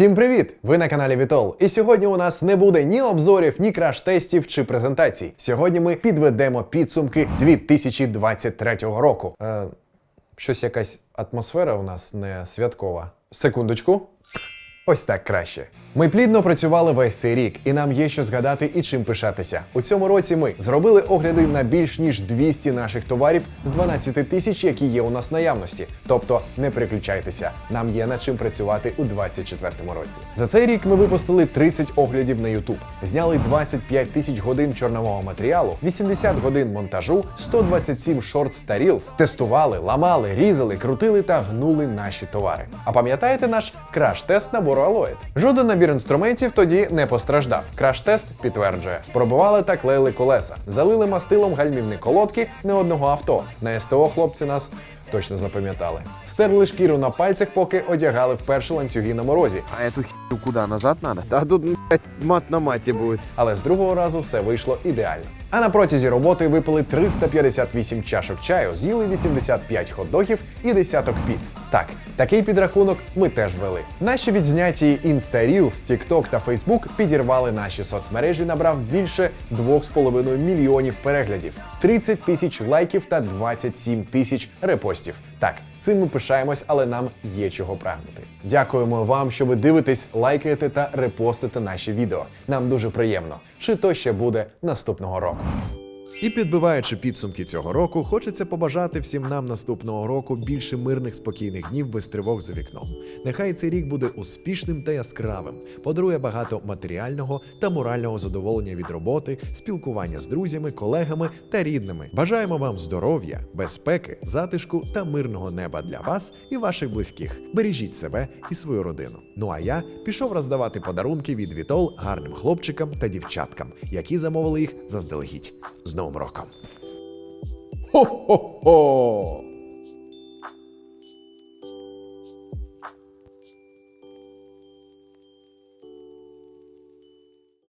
Всім привіт! Ви на каналі Вітол. І сьогодні у нас не буде ні обзорів, ні краш-тестів чи презентацій. Сьогодні ми підведемо підсумки 2023 року. Е, щось якась атмосфера у нас не святкова. Секундочку. Ось так краще. Ми плідно працювали весь цей рік, і нам є що згадати і чим пишатися. У цьому році ми зробили огляди на більш ніж 200 наших товарів з 12 тисяч, які є у нас наявності. Тобто не переключайтеся, нам є над чим працювати у 2024 році. За цей рік ми випустили 30 оглядів на YouTube, зняли 25 тисяч годин чорнового матеріалу, 80 годин монтажу, 127 шортс та рілс, тестували, ламали, різали, крутили та гнули наші товари. А пам'ятаєте наш краш-тест набору Алоїд? Жоден набір інструментів тоді не постраждав. Краш-тест підтверджує. Пробували та клеїли колеса, залили мастилом гальмівні колодки не одного авто. На СТО хлопці нас. Точно запам'ятали. Стерли шкіру на пальцях, поки одягали вперше ланцюги на морозі. А ету херню куда? Назад надо? Да тут, блядь, мат на мате будет. але з другого разу все вийшло ідеально. А на протязі роботи випили 358 чашок чаю, з'їли 85 хот-догів і десяток піц. Так, такий підрахунок ми теж вели. Наші відзняті Insta Reels, TikTok та Facebook підірвали наші соцмережі, набрав більше 2,5 мільйонів переглядів, 30 тисяч лайків та 27 тисяч репостів. Так, цим ми пишаємось, але нам є чого прагнути. Дякуємо вам, що ви дивитесь, лайкаєте та репостите наші відео. Нам дуже приємно. Чи то ще буде наступного року? І підбиваючи підсумки цього року, хочеться побажати всім нам наступного року більше мирних спокійних днів без тривог за вікном. Нехай цей рік буде успішним та яскравим, подарує багато матеріального та морального задоволення від роботи, спілкування з друзями, колегами та рідними. Бажаємо вам здоров'я, безпеки, затишку та мирного неба для вас і ваших близьких. Бережіть себе і свою родину. Ну а я пішов роздавати подарунки від Вітол гарним хлопчикам та дівчаткам, які замовили їх заздалегідь. З Новим роком! Хо-хо-хо!